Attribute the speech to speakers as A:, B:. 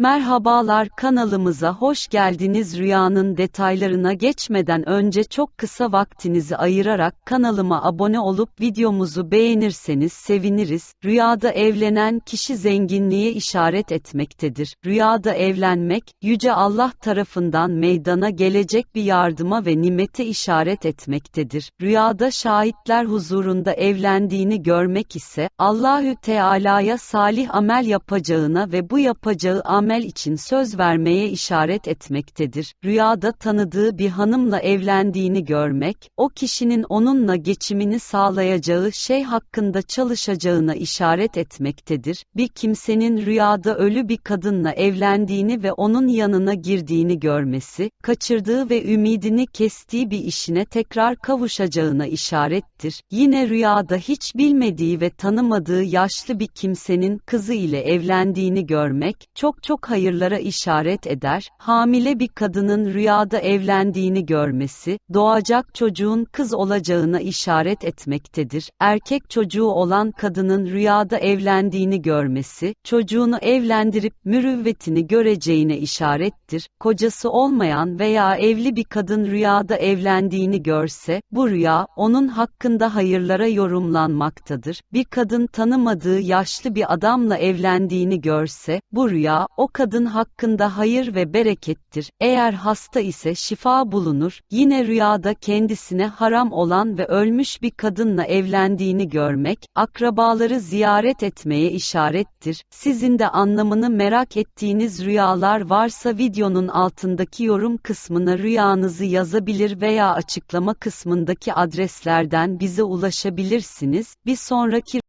A: Merhabalar kanalımıza hoş geldiniz. Rüyanın detaylarına geçmeden önce çok kısa vaktinizi ayırarak kanalıma abone olup videomuzu beğenirseniz seviniriz. Rüyada evlenen kişi zenginliğe işaret etmektedir. Rüyada evlenmek, Yüce Allah tarafından meydana gelecek bir yardıma ve nimete işaret etmektedir. Rüyada şahitler huzurunda evlendiğini görmek ise, Allahü Teala'ya salih amel yapacağına ve bu yapacağı amel amel için söz vermeye işaret etmektedir. Rüyada tanıdığı bir hanımla evlendiğini görmek, o kişinin onunla geçimini sağlayacağı şey hakkında çalışacağına işaret etmektedir. Bir kimsenin rüyada ölü bir kadınla evlendiğini ve onun yanına girdiğini görmesi, kaçırdığı ve ümidini kestiği bir işine tekrar kavuşacağına işarettir. Yine rüyada hiç bilmediği ve tanımadığı yaşlı bir kimsenin kızı ile evlendiğini görmek, çok çok çok hayırlara işaret eder, hamile bir kadının rüyada evlendiğini görmesi, doğacak çocuğun kız olacağına işaret etmektedir. Erkek çocuğu olan kadının rüyada evlendiğini görmesi, çocuğunu evlendirip mürüvvetini göreceğine işarettir. Kocası olmayan veya evli bir kadın rüyada evlendiğini görse, bu rüya, onun hakkında hayırlara yorumlanmaktadır. Bir kadın tanımadığı yaşlı bir adamla evlendiğini görse, bu rüya, o kadın hakkında hayır ve berekettir. Eğer hasta ise şifa bulunur. Yine rüyada kendisine haram olan ve ölmüş bir kadınla evlendiğini görmek, akrabaları ziyaret etmeye işarettir. Sizin de anlamını merak ettiğiniz rüyalar varsa videonun altındaki yorum kısmına rüyanızı yazabilir veya açıklama kısmındaki adreslerden bize ulaşabilirsiniz. Bir sonraki